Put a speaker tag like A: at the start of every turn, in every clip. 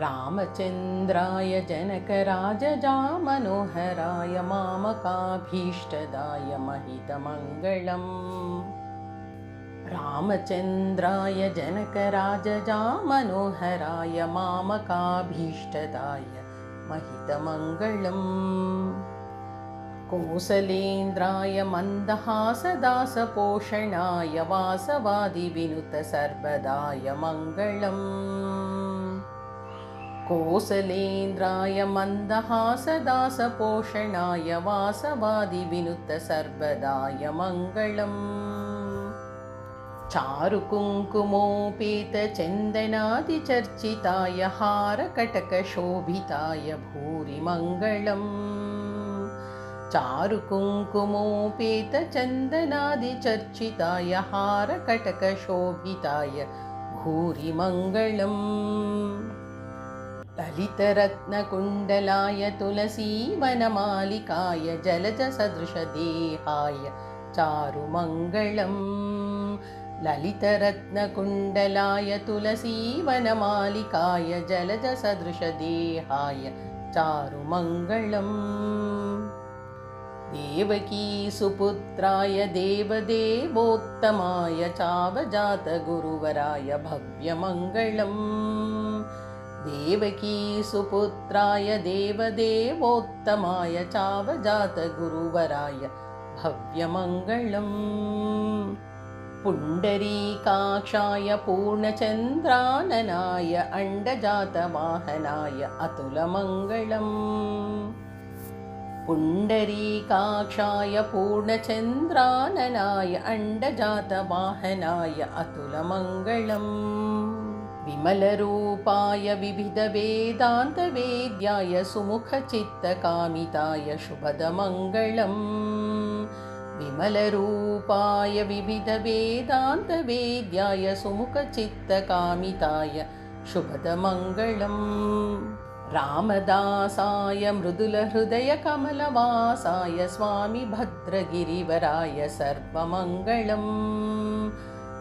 A: रामचन्द्राय जनकराजजामनोहराय मामकाभीष्टदाय महितमङ्गलम्। रामचन्द्राय जनकराजजामनोहराय मामकाभीष्टदाय महितमङ्गलम्। कोसलेन्द्राय मन्दहासदासपोषणाय वासवादिविनुतसर्वदाय मङ्गलम् कोसलेन्द्राय मन्दहासदासपोषणाय वासवादिविनुतसर्वदाय मङ्गलम्। चारुकुङ्कुमोपेतचन्दनादिचर्चिताय हारकटकशोभिताय भूरि मङ्गलम् चारुकुङ्कुमोपेतचन्दनादिचर्चिताय हारकटकशोभिताय भूरि मङ्गलम् ललितरत्नकुण्डलाय तुलसीवनमालिकाय जलजसदृशदेहाय चारुमङ्गलम् ललितरत्नकुण्डलाय तुलसीवनमालिकाय जलजसदृशदेहाय चारुमङ्गलम् देवकीसुपुत्राय देवदेवोत्तमाय चावजातगुरुवराय भव्यमङ्गलम् देवकीसुपुत्राय देवदेवोत्तमाय चावजातगुरुवराय भव्यमङ्गलम्। पुण्डरीकाक्षाय पूर्णचन्द्राननाय अण्डजातवाहनाय अतुलमङ्गलम्। पुण्डरीकाक्षाय पूर्णचन्द्राननाय अण्डजातवाहनाय अतुलमङ्गलम् विमलरूपाय विविधवेदान्तवेद्याय सुमुखचित्तकामिताय शुभदमङ्गलम्। विमलरूपाय विविधवेदान्तवेद्याय सुमुखचित्तकामिताय शुभदमङ्गलम्। रामदासाय मृदुलहृदयकमलवासाय स्वामि भद्रगिरिवराय सर्वमङ्गलम्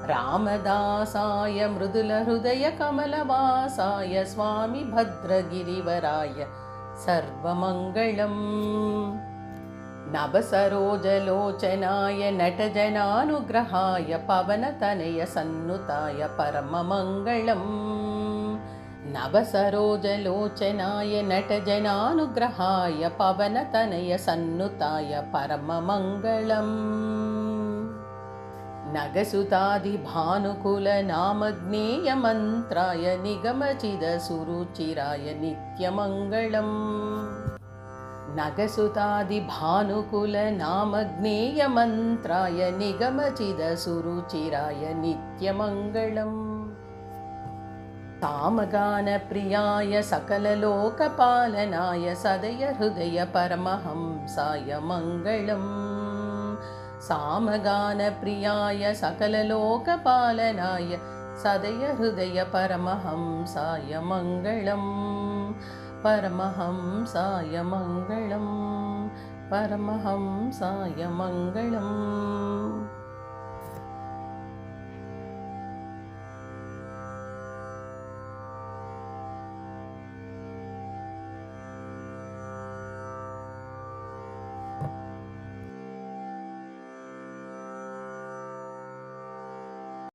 A: रामदासाय मृदुलहृदयकमलवासाय स्वामि भद्रगिरिवराय सर्वमङ्गलम्। नवसरोजलोचनाय नटजनानुग्रहाय पवनतनयसन्नुताय परममङ्गलम्। नवसरोजलोचनाय नटजनानुग्रहाय पवनतनयसन्नुताय परममङ्गलम् नगसुतादिभानुकुलनामज्ञेयमन्त्राय निगमचिदसुरुचिराय नित्यमङ्गलम्। नगसुतादिभानुकुलनामज्ञेयमन्त्राय निगमचिदसुरुचिराय नित्यमङ्गलम्। तामगानप्रियाय सकललोकपालनाय सदय हृदय परमहंसाय मङ्गलम् सामगानप्रियाय सकललोकपालनाय सदय हृदय परमहंसाय मङ्गलम् परमहंसाय मङ्गलम् परमहंसाय मङ्गलम्